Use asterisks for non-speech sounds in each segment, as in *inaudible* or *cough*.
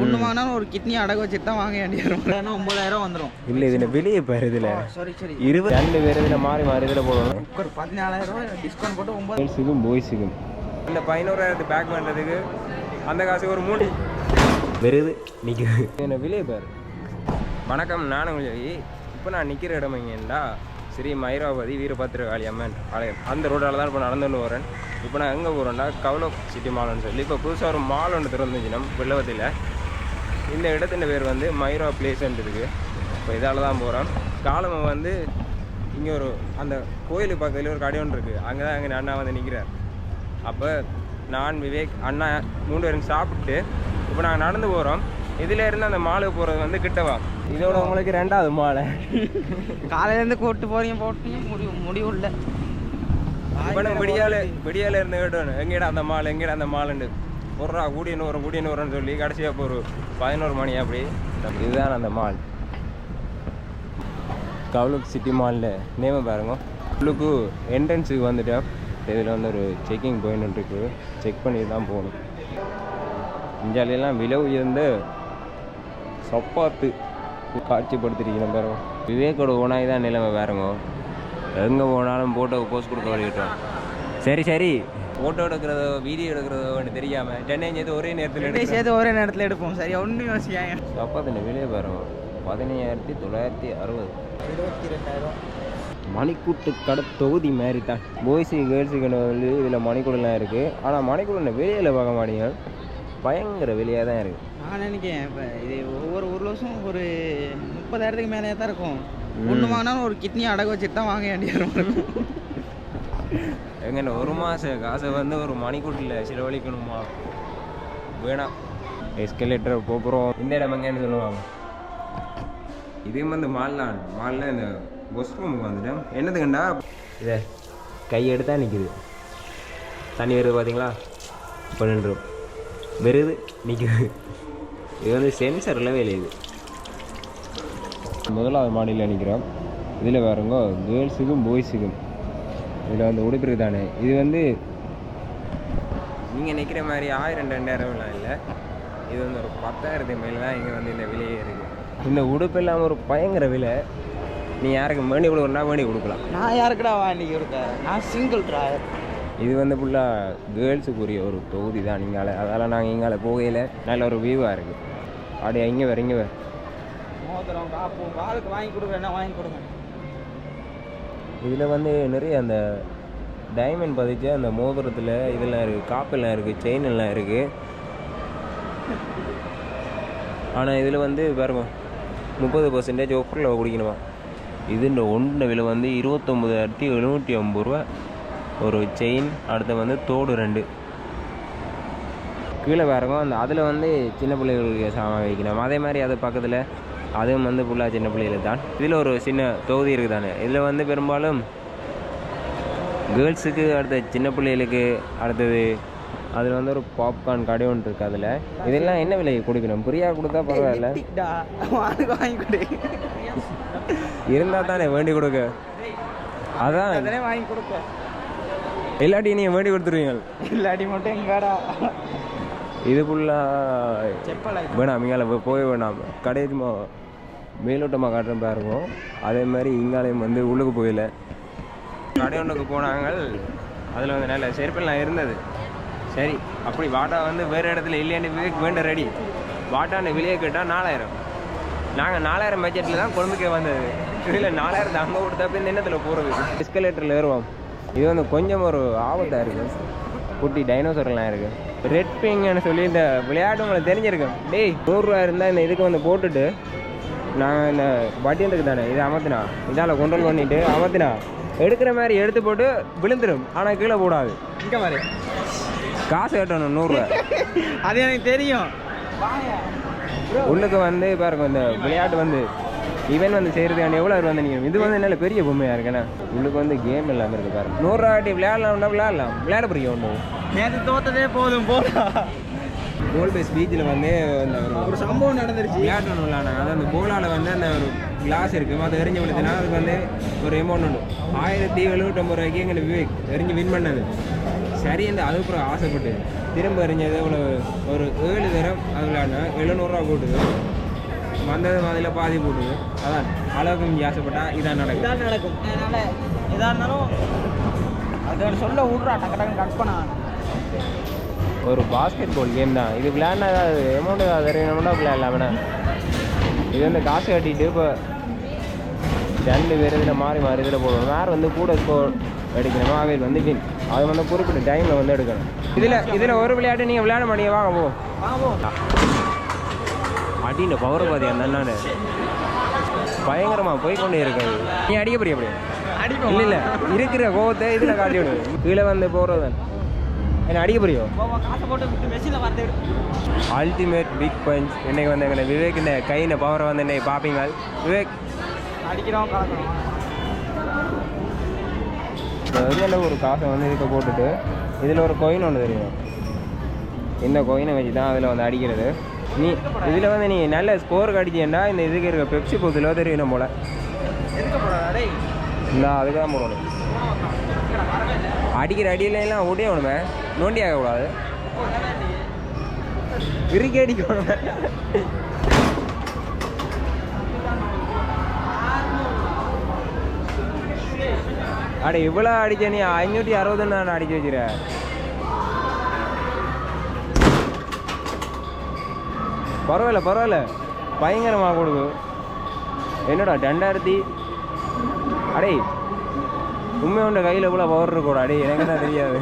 ஒன்று வாங்கினாலும் ஒரு கிட்னி அடகு வச்சுட்டு தான் வாங்க வேண்டிய வரும் ஒம்பதாயிரம் வந்துடும் இல்லை இதில் வெளியே பாரு இதில். சரி சரி இருபது ரெண்டு பேர் இதில் மாறி மாறி இதில் போடணும் ஒரு பதினாலாயிரம் ரூபாய் டிஸ்கவுண்ட் போட்டு ஒம்பது கேர்ள்ஸுக்கும் பாய்ஸுக்கும் இந்த பதினோராயிரத்து பேக் பண்ணுறதுக்கு அந்த காசு ஒரு மூணு வருது நிற்குது என்ன வெளியே பாரு. வணக்கம் நானும் இப்போ நான் நிற்கிற இடம் எங்கேண்டா? ஸ்ரீ மயிராவதி வீரபத்திரகாளி அம்மன் ஆலயம். அந்த ரோடால் தான் இப்போ நடந்துட்டு வரேன் இப்போ நான் எங்கே போகிறேன்டா கவலோக் சிட்டி மால்னு சொல்லி. இப்போ புதுசாக ஒரு மால் ஒன்று திறந்துச்சு நம்ம வெள்ளவத்தில் இந்த இடத்தின் பேர் வந்து மைரா பிளேஸ்ன்ட்டு இருக்குது இப்போ இதால் தான் போகிறோம் காலமை வந்து இங்கே ஒரு அந்த கோயிலுக்கு பக்கத்தில் ஒரு கடை ஒன்று இருக்குது அங்கே தான் எங்கள் அண்ணா வந்து நிற்கிறார் அப்போ நான் விவேக் அண்ணா மூணு பேரும் சாப்பிட்டு இப்போ நாங்கள் நடந்து போகிறோம் இதில் இருந்து அந்த மாலுக்கு போகிறது வந்து கிட்டவா? இதோட உங்களுக்கு ரெண்டாவது மாலை. காலையிலேருந்து கூப்பிட்டு போறீங்க போட்டு முடிவு முடிவு இல்லை. விடியால விடியால இருந்து கேட்டோம் எங்கேடா அந்த மால் எங்கேடா அந்த மாலுண்டு போடுறா கூடியன்னு வரும் கூடியன்னு வரும்னு சொல்லி கடைசியாக இப்போ ஒரு பதினோரு மணி அப்படி. இதுதான் அந்த மால் கவுலுக் சிட்டி மாலில் நேம பாருங்க. உள்ளுக்கு என்ட்ரன்ஸுக்கு வந்துட்டா. இதில் வந்து ஒரு செக்கிங் போயின்னு இருக்கு. செக் பண்ணி தான் போகணும். இஞ்சாலையெல்லாம் விலை உயர்ந்த சப்பாத்து காட்சிப்படுத்திருக்கணும் பாருங்க. விவேக்கோட ஓனாய் தான் நிலைமை பாருங்க. எங்கே போனாலும் ஃபோட்டோக்கு போஸ்ட் கொடுக்க வழிகிட்டோம் சரி சரி. ஃபோட்டோ எடுக்கிறதோ வீடியோ எடுக்கிறதோ ஒன்று தெரியாமல் சென்னை சேர்த்து ஒரே நேரத்தில் ரெண்டையும் எடுத்து சேர்த்து ஒரே நேரத்தில் எடுப்போம் சரியா ஒன்றும் யோசிக்காங்க சப்பாத்தின் விலையை பாருங்க. பதினையாயிரத்தி தொள்ளாயிரத்தி அறுபது. இருபத்தி ரெண்டாயிரம் மணிக்கூட்டு கடை தொகுதி மாதிரி தான் பாய்ஸு கேர்ள்ஸுக்கு வந்து இதில் மணிக்கூடலாம் இருக்குது ஆனால் மணிக்கூட வெளியில் பார்க்க மாட்டீங்க. பயங்கர வெளியாக தான் இருக்குது நான் நினைக்கிறேன் இப்போ இது ஒவ்வொரு ஒரு வருஷம் ஒரு முப்பதாயிரத்துக்கு மேலே தான் இருக்கும் ஒன்று வாங்கினாலும் ஒரு கிட்னி அடகு வச்சுட்டு தான் வாங்க வேண்டிய வரும் எங்கண்ணா ஒரு மாத காசை வந்து ஒரு மணிக்கூட்டில் செலவழிக்கணுமா? வேணாம். எஸ்கலேட்டர் போகிறோம் இந்த இடம் எங்கன்னு சொல்லுவாங்க. இதே வந்து மால்லாம் மாலில் இந்த பஸ் ரூமுக்கு வந்துட்டேன். என்னதுக்கண்டா இதை கை எடுத்தா நிற்குது தண்ணி வருது பார்த்தீங்களா பன்னெண்டு வருது நிற்குது இது வந்து சென்சரில் வேலையுது முதலாவது மாடியில் நிற்கிறோம் இதில் பாருங்க கேர்ள்ஸுக்கும் பாய்ஸுக்கும் இதில் வந்து உடுப்பிற்கு தானே. இது வந்து நீங்கள் நிற்கிற மாதிரி ஆயிரம் ரெண்டாயிரம்லாம் இல்லை. இது வந்து ஒரு பத்தாயிரத்து மேலே தான் இங்கே வந்து இந்த விலையே இருக்குது இந்த உடுப்பெல்லாம் ஒரு பயங்கர விலை. நீ யாருக்கு வேண்டி கொடுக்கணும்னா வேண்டி கொடுக்கலாம். நான் யாருக்குடா வாங்கி கொடுக்க நான் சிங்கிள் ட்ராயர் இது வந்து ஃபுல்லாக கேர்ள்ஸுக்குரிய ஒரு தொகுதி தான். நீங்கால அதால் நாங்கள் இங்கால போகையில் நல்ல ஒரு வியூவாக இருக்குது அப்படியே இங்கே வேறு இங்கே வேறு மோதிரம் காப்பு காலுக்கு வாங்கி கொடுக்குறேன்னா வாங்கி கொடுங்க. இதில் வந்து நிறைய அந்த டைமண்ட் பதிச்ச அந்த மோதிரத்தில் இதெல்லாம் இருக்குது காப்பெல்லாம் இருக்குது செயின் எல்லாம் இருக்குது ஆனால் இதில் வந்து பாருங்க முப்பது பர்சன்டேஜ் ஆஃபரில் குடிக்கணுமா? இதுன்ற ஒன்று விலை வந்து இருபத்தொம்பதாயிரத்தி எழுநூற்றி ஐம்பது ரூபா. ஒரு செயின் அடுத்து வந்து தோடு ரெண்டு. கீழே பாருங்க அந்த அதில் வந்து சின்ன பிள்ளைகளுக்கு சாமான் வைக்கணும். அதே மாதிரி அது பக்கத்தில் அதுவும் வந்து ஃபுல்லாக சின்ன பிள்ளைகளுக்கு தான். இதில் ஒரு சின்ன தொகுதி இருக்குது தானே இதில் வந்து பெரும்பாலும் கேர்ள்ஸுக்கு அடுத்த சின்ன பிள்ளைகளுக்கு அடுத்தது அதில் வந்து ஒரு பாப்கார்ன் கடை ஒன்று இருக்குது அதில். இதெல்லாம் என்ன விலை கொடுக்கணும்? ஃப்ரீயா கொடுத்தா பரவாயில்ல. இருந்தால் தானே வேண்டி கொடுக்க? அதான். அதனே வாங்கி கொடுக்க இல்லாட்டி நீங்கள் வேண்டி கொடுத்துருவீங்க இல்லாட்டி மட்டும் எங்கடா? இது ஃபுல்லாக செப்பலை வேணாம் இங்கால போய் வேணாம். கடையை சும்மா மேலோட்டமாக காட்டுறேன் பாருங்க. அதே மாதிரி இங்காலையும் வந்து உள்ளுக்கு போயில கடை ஒன்றுக்கு போனாங்க அதில் வந்து நல்ல செருப்பெல்லாம் இருந்தது. சரி அப்படி வாட்டா வந்து வேறு இடத்துல இல்லையான்னு விவேக் வேண்ட ரெடி. வாட்டான்னு வெளியே கேட்டால் நாலாயிரம். நாங்கள் நாலாயிரம் பட்ஜெட்டில் தான் கொழும்புக்கே வந்தது. இதில் நாலாயிரத்து அங்கே கொடுத்தா போய் எண்ணத்தில் போகிறது எஸ்கலேட்டரில் ஏறுவோம். இது வந்து கொஞ்சம் ஒரு ஆபத்தாக இருக்குது குட்டி டைனோசர்லாம் இருக்குது ரெட் பிங்னு சொல்லி இந்த விளையாட்டு உங்களுக்கு தெரிஞ்சிருக்கும். டேய் நூறுரூவா இருந்தால் இந்த இதுக்கு வந்து போட்டுட்டு நாங்கள் இந்த பட்டியலுக்கு தானே? இதை அமர்த்தினா இதால் கண்ட்ரோல் பண்ணிட்டு அமர்த்தினா எடுக்கிற மாதிரி எடுத்து போட்டு விழுந்துடும் ஆனால் கீழே போடாது. இங்க பாரு. காசு கட்டணும் நூறுரூவா. அது எனக்கு தெரியும். உள்ளுக்கு வந்து பாருங்க இந்த விளையாட்டு வந்து இவன் வந்து செய்கிறதுக்கான எவ்வளோ வந்து நீங்கள் இது வந்து நல்ல பெரிய பொம்மையாக இருக்குண்ணே உள்ளுக்கு வந்து கேம் இல்லாமல் இருக்குது பாருங்க. நூறுரூவா ஆட்டி விளையாடலாம்னா விளையாடலாம். விளையாட புரியும் ஒன்று நேற்று தோத்ததே போதும் போடா. கோல் பேஸ் பீச்சில் வந்து அந்த ஒரு சம்பவம் நடந்துருச்சு. விளையாட்டு விளையாடுனாங்க அதாவது அந்த போலால் வந்து அந்த ஒரு கிளாஸ் இருக்குது அது எரிஞ்சு விழுதுன்னா அதுக்கு வந்து ஒரு அமௌண்ட் உண்டு. ஆயிரத்தி எழுநூற்றம்பது ரூபாய்க்கு எங்களுக்கு விவேக் எரிஞ்சு வின் பண்ணது. சரி இந்த அதுக்கப்புறம் ஆசைப்பட்டு திரும்ப எறிஞ்சது இவ்வளோ ஒரு ஏழு தரம் அது விளையாடினா எழுநூறுவா போட்டுது. வந்தது மாதிரில பாதி போட்டுது. அதான் அளவுக்கு மிஞ்சி ஆசைப்பட்டா இதான் நடக்குது இதான் நடக்கும். அதனால எதா இருந்தாலும் அதை சொல்ல விட்றா டக்கு டக்குன்னு கட் பண்ண. ஒரு பாஸ்கெட் பால் கேம் தான். இது விளையாடினா ஏதாவது அமௌண்ட் ஏதாவது தெரியணும்னா விளையாடலாம் வேணா இது வந்து காசு கட்டிட்டு இப்போ ரெண்டு பேர் இதில் மாறி மாறி இதில் போடணும் வேறு வந்து கூட ஸ்கோர் எடுக்கணுமோ அவையில் வந்து வின் அது வந்து குறிப்பிட்ட டைமில் வந்து எடுக்கணும். இதில் இதில் ஒரு விளையாட்டு நீங்கள் விளையாட மாட்டீங்க. வாங்க போ வாங்குவோம் அடின பவரை பாதி அந்த அண்ணாடு பயங்கரமாக போய் கொண்டே இருக்காது நீ அடிக்க போறிய அப்படி அடிப்போம். இல்லை இல்லை. இருக்கிற கோவத்தை இதில் காட்டி விடு. கீழே வந்து போகிறது என்ன அடிக்க பார்த்து அல்டிமேட் பிக் பஞ்ச் இன்னைக்கு வந்து எங்களை விவேக் இந்த கையின் பவரை வந்து இன்னைக்கு பார்ப்பீங்க விவேக். அடிக்கிறோம் இதில் ஒரு காசை வந்து இதுக்கு போட்டுட்டு இதில் ஒரு கொயின் ஒன்று தெரியும். இந்த கொயினை வச்சு தான் அதில் வந்து அடிக்கிறது. நீ இதில் வந்து நீ நல்ல ஸ்கோர் அடிச்சேன்னா இந்த இதுக்கு இருக்க பெப்சி போதில் தெரியணும் போல் நான் அதுக்கு தான் போடணும் அடிக்கிற அடியிலலாம் எல்லாம் ஓடியே நோண்டி ஆகக்கூடாது. இறுக்கி அடிக்கணும் அட இவ்வளோ அடிச்ச நீ ஐநூற்றி அறுபதுன்னு நான் அடிச்சு வச்சிர பரவாயில்ல பரவாயில்ல. பயங்கரமாக கொடுக்கு என்னடா ரெண்டாயிரத்தி அடே உண்மை உண்ட கையில் இவ்வளோ பவர் இருக்கக்கூடா அடே எனக்கு தான் தெரியாது.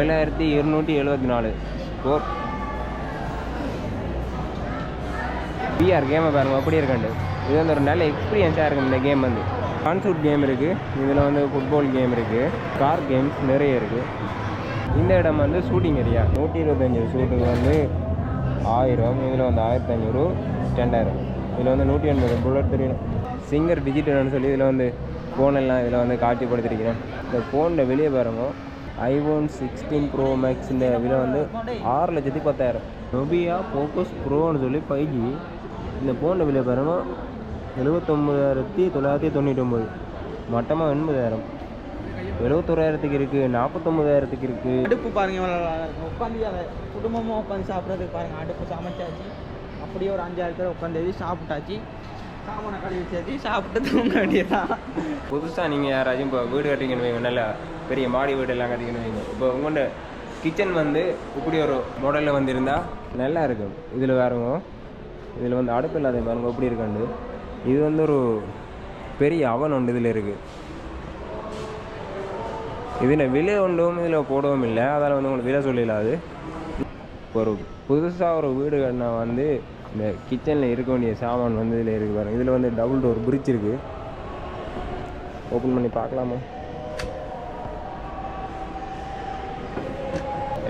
ஏழாயிரத்தி இருநூற்றி எழுபத்தி நாலு. ஸ்கோர் பிஆர் கேமை பாருங்க அப்படி இருக்காண்டு இது வந்து ஒரு நல்ல எக்ஸ்பீரியன்ஸாக இருக்கும் இந்த கேம் வந்து. கான்சூட் கேம் இருக்குது இதில் வந்து ஃபுட்பால் கேம் இருக்குது கார் கேம்ஸ் நிறைய இருக்குது இந்த இடம் வந்து ஷூட்டிங் ஏரியா நூற்றி இருபத்தஞ்சி ஷூட்டுக்கு வந்து ஆயிரம் இதில் வந்து ஆயிரத்தி ஐநூறு ரெண்டாயிரம். இதில் வந்து நூற்றி எண்பது புல்லட் தெரியணும் சிங்கர் டிஜிட்டல்னு சொல்லி இதில் வந்து ஃபோனெல்லாம் இதில் வந்து காட்சிப்படுத்திருக்கிறேன். இந்த ஃபோனில் வெளியே பாருங்க. ஐஃபோன் சிக்ஸ்டீன் ப்ரோ மேக்ஸ் இந்த விலை வந்து ஆறு லட்சத்தி பத்தாயிரம். நொபியா போக்கஸ் ப்ரோன்னு சொல்லி ஃபைவ் ஜி இந்த ஃபோனில் விலை பாருங்கள் எழுபத்தொம்பதாயிரத்தி தொள்ளாயிரத்தி தொண்ணூற்றொம்பது. மட்டமாக எண்பதாயிரம். எழுபத்தோராயிரத்துக்கு இருக்குது நாற்பத்தொம்பதாயிரத்துக்கு இருக்குது அடுப்பு பாருங்க எவ்வளோ அழகா இருக்கும் உட்காந்து அதை குடும்பமாக உட்காந்து சாப்பிட்றதுக்கு பாருங்க அடுப்பு சமைச்சாச்சு. அப்படியே ஒரு அஞ்சாறு பேர் உட்காந்து சாப்பிட்டாச்சு. சாமானை கழுவி சேர்த்து சாப்பிட்டு தூங்க வேண்டியதான் புதுசாக நீங்கள் யாராச்சும் இப்போ வீடு கட்டிக்கணும் வைங்க நல்லா பெரிய மாடி வீடு எல்லாம் கட்டிக்கணும். வைங்க இப்போ உங்கள்கிட்ட கிச்சன் வந்து இப்படி ஒரு மாடலில் வந்து இருந்தால் நல்லா இருக்கும். இதில் வேறுங்க இதில் வந்து அடுப்பு இல்லாத பாருங்க எப்படி இருக்காண்டு. இது வந்து ஒரு பெரிய அவன் ஒன்று இதில் இருக்குது. இதில் விலை ஒன்றும் இதில் போடவும் இல்லை. அதால் வந்து உங்களுக்கு விலை சொல்லிடாது ஒரு புதுசாக ஒரு வீடு கட்டினா வந்து இந்த கிச்சனில் இருக்க வேண்டிய சாமான் வந்து இதில் இருக்குது பாருங்கள் இதில் வந்து டபுள் டோர் பிரிட்ஜ் இருக்குது. ஓப்பன் பண்ணி பார்க்கலாமா?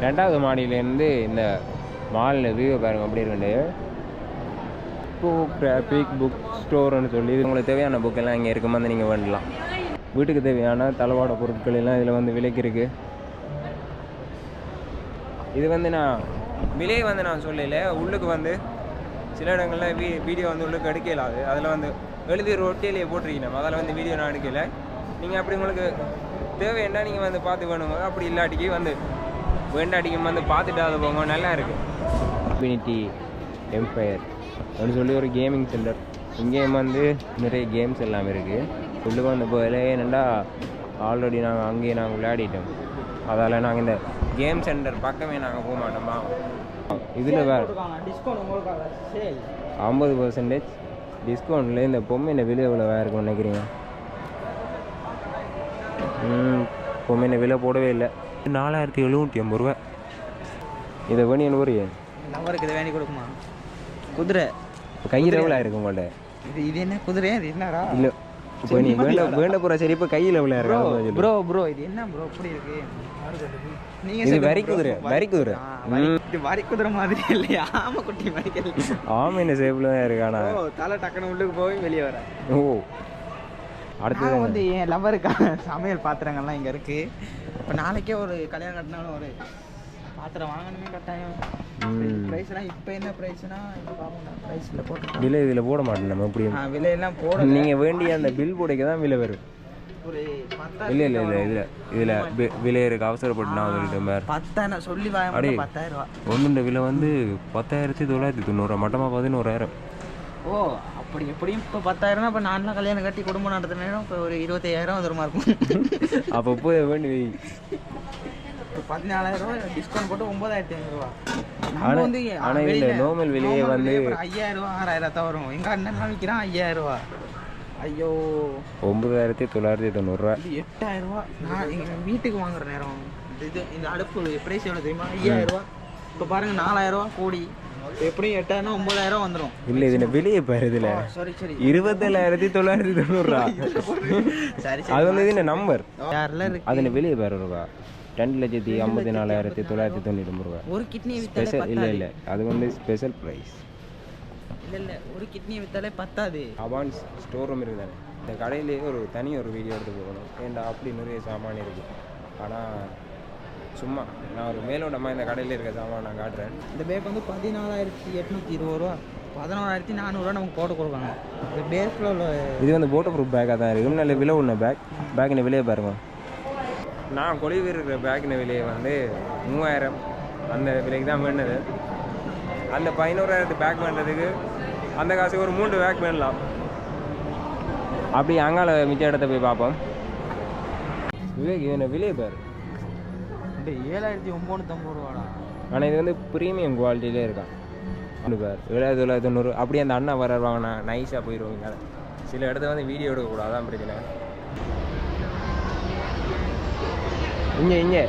ரெண்டாவது மாடியிலேருந்து இந்த மாலில் வியூவை பாருங்கள் அப்படி இருக்குண்டு புக் கிராஃபிக் புக் ஸ்டோர்னு சொல்லி இது உங்களுக்கு தேவையான புக் எல்லாம் இங்கே இருக்குமா வந்து நீங்கள் வேண்டலாம். வீட்டுக்கு தேவையான தளவாட பொருட்கள் எல்லாம் இதில் வந்து விலைக்கு இருக்குது இது வந்து நான் விலையை வந்து நான் சொல்லல. உள்ளுக்கு வந்து சில இடங்களில் வீ வீடியோ வந்து உள்ளுக்கு எடுக்க இயலாது அதில் வந்து எழுதி ரொட்டியிலேயே போட்டிருக்கணும். அதில் வந்து வீடியோ நான் எடுக்கலை. நீங்கள் அப்படி உங்களுக்கு தேவைன்னா நீங்கள் வந்து பார்த்து வேணுங்க. அப்படி இல்லாட்டிக்கு வந்து வேண்டாட்டிக்கு வந்து பார்த்துட்டு அது போங்க. நல்லா இருக்குது இன்ஃபினிட்டி எம்பையர் அப்படின்னு சொல்லி ஒரு கேமிங் சென்டர் இங்கேயும் வந்து நிறைய கேம்ஸ் எல்லாம் இருக்குது உள்ளுக்கு வந்து போயில என்னென்னா ஆல்ரெடி நாங்கள் அங்கேயே நாங்கள் விளையாடிட்டோம். அதால் நாங்கள் இந்த கேம் சென்டர் பக்கமே நாங்கள் போக மாட்டோமா? இதில் வேறு ஐம்பது பர்சன்டேஜ் டிஸ்கவுண்ட்டில் இந்த பொம்மையின் விலை எவ்வளோ இருக்கும்னு நினைக்கிறீங்க? பொம்மையின் விலை போடவே இல்லை. நாலாயிரத்தி எழுநூற்றி ஐம்பது ரூபா இதை பண்ணி என்ன ஒரு லவருக்கு இதை வேண்டி கொடுக்குமா? குதிரை. கையில் எவ்வளோ இருக்கு உங்கள்ட்ட? இது இது என்ன குதிரை? இது என்னடா? இல்லை இப்போ நீ வேண்ட வேண்ட போகிற சரி இப்போ கையில் எவ்வளோ இருக்கு ப்ரோ ப்ரோ இது என்ன ப்ரோ? இப்படி இருக்கு? நீங்க இது வரி. குதிரை, வரி குதிரை. இது வரி குதிரை மாதிரி இல்லையா ஆமா குட்டி மாதிரி இல்லை. ஆமீன சேஃபில் தான் இருக்கானா ஓ தலை டக்குன்னு உள்ளுக்கு போய் வெளியே வர. ஓ. அடுத்தது வந்து என் லவருக்கான சமையல் பாத்திரங்கள்லாம் இங்கே இருக்கு. இப்போ நாளைக்கே ஒரு கல்யாணம் கட்டினாலும் ஒரு பாத்திரம் வாங்கணுமே கட்டாயம். ப்ரைஸ்லாம் இப்போ என்ன ப்ரைஸ்னா இப்போ பார்ப்போம் ப்ரைஸில் போட்டு விலை இதில் போட மாட்டேன் நம்ம எப்படி? விலையெல்லாம் போட நீங்கள் வேண்டிய அந்த பில் போடைக்க தான் விலை வரும். ஒரு இல்லை இல்லை இல்லை இதில் இதில் விலை இருக்கு அவசரப்பட்டு நான் வந்துட்டு மாதிரி. பத்தாயிரம் சொல்லி. மட்டும் பத்தாயிரம் ரூபா. ஒன்றுண்ட விலை வந்து பத்தாயிரத்தி தொள்ளாயிரத்தி தொண்ணூறு மட்டமாக பதினோராயிரம் ஓ அப்படி எப்படியும் இப்போ பத்தாயிரம்னா இப்போ நான்லாம் கல்யாணம் கட்டி குடும்பம் நடத்தினேன் இப்போ ஒரு இருபத்தையாயிரம் வந்துருமா இருக்கும். அப்போ போய் வேண்டி பதினாலாயிரம் ரூபா டிஸ்கவுண்ட் போட்டு ஒன்பதாயிரத்தி ஐநூறுரூவா ஆனா- ஆனா இதுல normal விலையே வந்து- ஐயாயிரம் ரூபா ஆறாயிரம் தான் வரும். எங்க அண்ணன் விற்கிறான் ஐயாயிரம் ரூபா ஐயோ. ஒம்பதாயிரத்தி தொள்ளாயிரத்தி தொண்ணூறுரூவா. எட்டாயிரம் ரூபா நான் எங்க வீட்டுக்கு வாங்குற நேரம். இது இந்த அடுப்பு பிரைஸ் எவ்வளோ தெரியுமா? ஐயாயிரம் ரூபா இப்போ பாருங்க நாலாயிரம் ரூபா கோடி. எப்படியும் எட்டாயிரம் ஒன்பதாயிரம் ரூபா வந்துடும் இல்லை இதில் வெளியே பாரு இதில். சரி சரி. இருபத்தேழாயிரத்தி தொள்ளாயிரத்தி தொண்ணூறுரூவா. *laughs* சரி அது வந்து நம்பர் அதில் வெளியே பாரு ரூபா. ரெண்டு லட்சத்தி ஐம்பத்தி நாலாயிரத்தி தொள்ளாயிரத்தி தொண்ணூற்றி ஒன்பது ரூபா ஒரு கிட்னி ஸ்பெஷல் இல்லை இல்லை. அது வந்து ஸ்பெஷல் ப்ரைஸ். இல்ல இல்ல. ஒரு கிட்னி வித்தாலே பத்தாது. அவான்ஸ் ஸ்டோர் ரூம் இருக்குது தானே? இந்த கடையிலேயே ஒரு தனி ஒரு வீடியோ எடுத்து போகணும் ஏன்டா அப்படி நிறைய சாமான் இருக்குது ஆனால் சும்மா. நான் ஒரு மேலோட்டமாக இந்த கடையில் இருக்க சாமான் நான் காட்டுறேன். இந்த பேக் வந்து பதினாலாயிரத்தி எட்நூத்தி இருபது ரூபா. பதினோராயிரத்தி நானூறுரூவா நமக்கு போட்டு கொடுக்காங்க இந்த பேக்கில் உள்ள இது வந்து போட்டோ ப்ரூஃப் பேக்காக தான் இருக்குது நல்ல விலை உள்ள பேக் பேக்கின விலையை பாருங்க. நான் கொழுவி இருக்கிற பேக்கின விலையை வந்து மூவாயிரம் அந்த விலைக்கு தான் வேண்டது அந்த பதினோராயிரத்து பேக் பண்ணுறதுக்கு அந்த காசுக்கு ஒரு மூன்று பேக் வேணலாம் அப்படி அங்கால மிச்ச இடத்த போய் பார்ப்போம். விவேக் இவனை விலையை பாரு. ஏழாயிரத்தி ஒம்பது ரூபாடா. ஆனால் இது வந்து ப்ரீமியம் குவாலிட்டியிலே இருக்கான். ஒன்று பேர். ஏழாயிரத்தி தொள்ளாயிரத்தி தொண்ணூறு. அப்படியே அந்த அண்ணா வர வாங்கினா நைஸாக போயிடுவாங்க சில இடத்துல வந்து வீடியோ எடுக்கக்கூடாது அதான் பிரச்சனை. இங்கே இங்கே.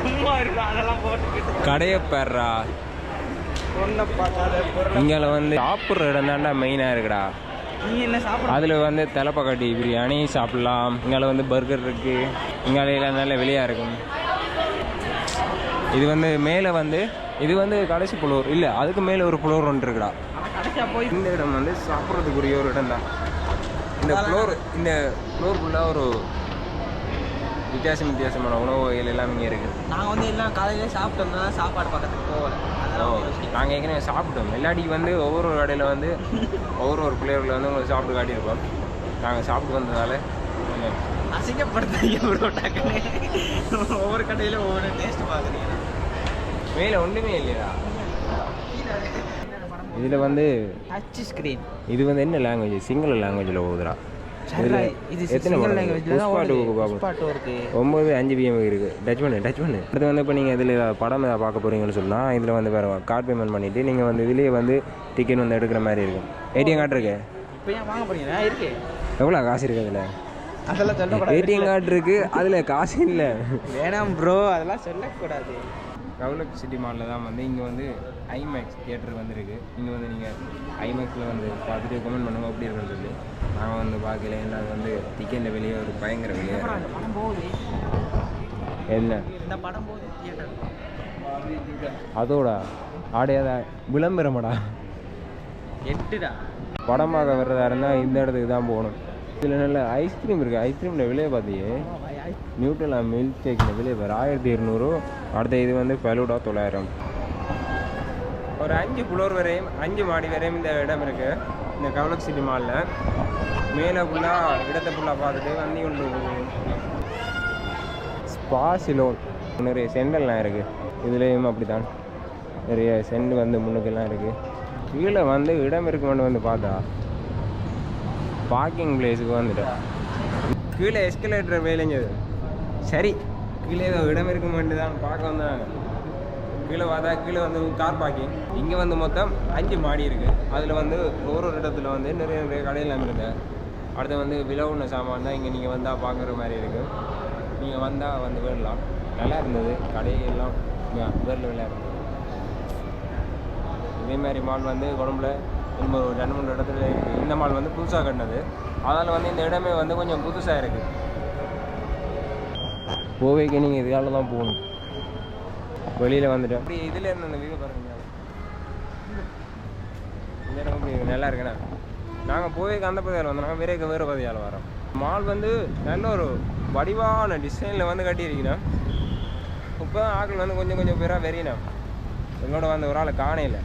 சும்மா இருக்கா அதெல்லாம் போட்டுக்கிட்டு. கடையை பொருளை இங்கே வந்து சாப்பிட்ற இடம் தான்டா மெயினாக இருக்குடா. அதில் வந்து தலைப்பக்காட்டி பிரியாணி சாப்பிட்லாம். இங்கே வந்து பர்கர் இருக்குது இங்கே நல்ல வெளியாக இருக்கும். இது வந்து மேலே வந்து இது வந்து கடைசி புலோர். இல்லை அதுக்கு மேலே ஒரு புலோர் ஒன்று இருக்குடா. இந்த இடம் வந்து சாப்பிட்றதுக்குரிய ஒரு இடம் தான் இந்த ஃப்ளோர் இந்த ஃப்ளோர் ஃபுல்லாக ஒரு வித்தியாசம் வித்தியாசமான உணவு வகைகள் எல்லாம் இங்கே இருக்குது நாங்கள் வந்து எல்லாம் காலையிலே சாப்பிட்டோம்னா சாப்பாடு பக்கத்துக்கு போகல. ஒரு. நாங்கள் ஏற்கனவே சாப்பிட்டோம். இல்லாட்டி வந்து ஒவ்வொரு ஒரு கடையில் வந்து ஒவ்வொரு ஒரு பிளேயரில் வந்து உங்களுக்கு சாப்பிட்டு காட்டியிருப்போம் நாங்கள் சாப்பிட்டு வந்ததால அசிங்கப்படுத்துறீங்க ப்ரோ டக்குன்னு. ஒவ்வொரு கடையில ஒவ்வொரு டேஸ்ட் பார்க்குறீங்க மேலே ஒன்றுமே இல்லையா? இதில் வந்து டச் ஸ்க்ரீன் இது வந்து என்ன லாங்குவேஜ் சிங்கள லாங்குவேஜில் போகுதுடா ஒம்பது அஞ்சு பிஎம் இருக்குது டச் பண்ணு டச் பண்ணு. அடுத்து வந்து இப்போ நீங்கள் இதில் படம் பார்க்க போகிறீங்கன்னு சொன்னால் இதில் வந்து வேறு கார்டு பேமெண்ட் பண்ணிவிட்டு நீங்கள் வந்து இதுலேயே வந்து டிக்கெட் வந்து எடுக்கிற மாதிரி இருக்கும். ஏடிஎம் கார்டு இருக்கு? எவ்வளோ காசு இருக்குது அதில்? அதெல்லாம் சொல்லக்கூடாது. ஏடிஎம் கார்டு இருக்குது அதில் காசு இல்லை. வேணாம் ப்ரோ அதெல்லாம் சொல்லக்கூடாது. கவுலக் சிட்டி மாலில் தான் வந்து இங்கே வந்து ஐமேக்ஸ் தியேட்டர் வந்துருக்கு. இங்கே வந்து நீங்கள் ஐமேக்ஸில் வந்து பார்த்துட்டு கமெண்ட் பண்ணுங்க. அப்படி இருக்குன்னு சொல்லி. நாங்கள் வந்து பார்க்கல. ஏன்னா அது வந்து டிக்கெட்டில் வெளியே ஒரு பயங்கர வெளியே. என்ன இந்த படம் போகுது தியேட்டர் அதோட. ஆடையாத விளம்பரமாடா. எட்டுடா. படம் பார்க்க வர்றதா இருந்தால் இந்த இடத்துக்கு தான் போகணும். இதில் நல்ல ஐஸ்கிரீம் இருக்குது ஐஸ்கிரீமில் விலையை பார்த்தியே. நியூட்ரலா மில்க் ஷேக்கில் விலையை பாரு. ஆயிரத்தி இருநூறு. அடுத்த இது வந்து ஃபலூடா தொள்ளாயிரம். ஒரு அஞ்சு ஃப்ளோர் வரையும் அஞ்சு மாடி வரையும் இந்த இடம் இருக்குது இந்த கவலக் சிட்டி மாலில் மேலே ஃபுல்லாக இடத்தை ஃபுல்லாக பார்த்துட்டு வண்டி ஒன்று ஸ்பாசிலோன் நிறைய சென்டெல்லாம் இருக்குது இதுலேயும் அப்படி தான் நிறைய செண்டு வந்து முன்னுக்கெல்லாம் இருக்குது கீழே வந்து இடம் இருக்குமென்னு வந்து பார்த்தா பார்க்கிங் பிளேஸுக்கு வந்துட்டேன். கீழே எஸ்கலேட்டர் வேலைஞ்சது சரி கீழே ஏதோ இடம் இருக்குமென்று தான் பார்க்க வந்தாங்க. கீழே பார்த்தா கீழே வந்து கார் பார்க்கிங் இங்கே வந்து மொத்தம் அஞ்சு மாடி இருக்குது அதில் வந்து ஒரு ஒரு இடத்துல வந்து நிறைய நிறைய கடையெல்லாம் இருந்தேன் அடுத்து வந்து விலவுன சாமான் தான் இங்கே நீங்கள் வந்தால் பார்க்குற மாதிரி இருக்குது நீங்கள் வந்தால் வந்து வேணலாம் நல்லா இருந்தது. கடையெல்லாம் வேரில் லெவலாக இருந்தது. இதே மாதிரி மால் வந்து உடம்புல இன்னும் ஒரு ரெண்டு மூணு இடத்துல இருக்குது இந்த மால் வந்து புதுசாக கட்டினது. அதனால் வந்து இந்த இடமே வந்து கொஞ்சம் புதுசாக இருக்குது கோவைக்கு நீங்கள் இதுக்கால தான் போகணும். வெளியில் வந்துட்டோம் அப்படி இதில் இருந்து அந்த வியூ பாருங்க. இந்த இடம் அப்படி நல்லா இருக்குண்ணா நாங்கள் போவேக்கு அந்த பகுதியால் வந்தோம். வேறேக்கு வேறு பகுதியால் வரோம். மால் வந்து நல்ல ஒரு வடிவான டிசைனில் வந்து கட்டியிருக்கணும் இப்போ தான் ஆட்கள் வந்து கொஞ்சம் கொஞ்சம் பேராக வெறினோம் எங்களோட வந்த ஒரு ஆளை காணையில்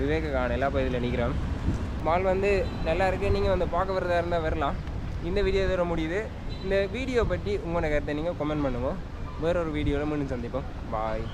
விவேக காணையில் அப்போ இதில் நிற்கிறோம் மால் வந்து நல்லா இருக்குது நீங்கள் வந்து பார்க்க வரதா இருந்தால் வரலாம். இந்த வீடியோ இதோட முடியுது. இந்த வீடியோ பற்றி உங்களோட கருத்தை நீங்கள் கமெண்ட் பண்ணுங்க. வேற ஒரு வீடியோவில் மீண்டும் சந்திப்போம். பாய்